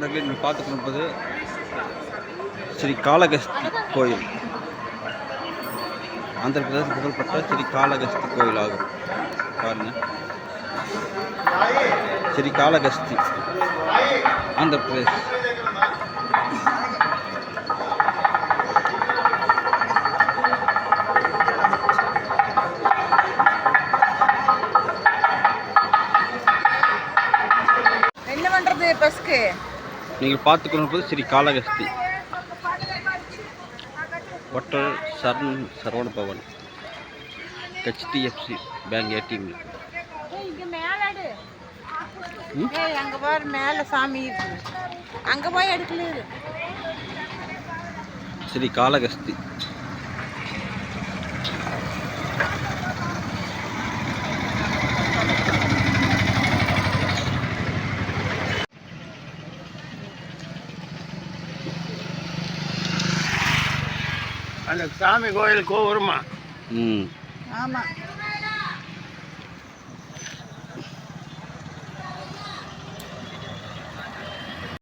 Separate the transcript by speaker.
Speaker 1: நண்பர்களே நீங்கள் பார்த்து கொண்டிருப்பது ஸ்ரீ காளகஸ்தி கோயில். ஆந்திர பிரதேச புகழ்பெற்ற ஸ்ரீ காளகஸ்தி கோயில் ஆகும் பாருங்க. ஸ்ரீ காளகஸ்தி ஆந்திர பிரதேஷ்
Speaker 2: என்ன பண்றது பஸ்க்கு?
Speaker 1: நீங்கள் பார்த்து கொண்டிருப்பது Sri Kalahasti hotel Charan Saravana Bhavan HDFC bank ATM
Speaker 2: அங்க பாரு மேல சாமி அங்க போய் எடுக்கல.
Speaker 1: ஸ்ரீ காளகஸ்தி
Speaker 3: அந்த சாமி கோயில் கோபுரமா?
Speaker 1: ம்.
Speaker 2: ஆமா.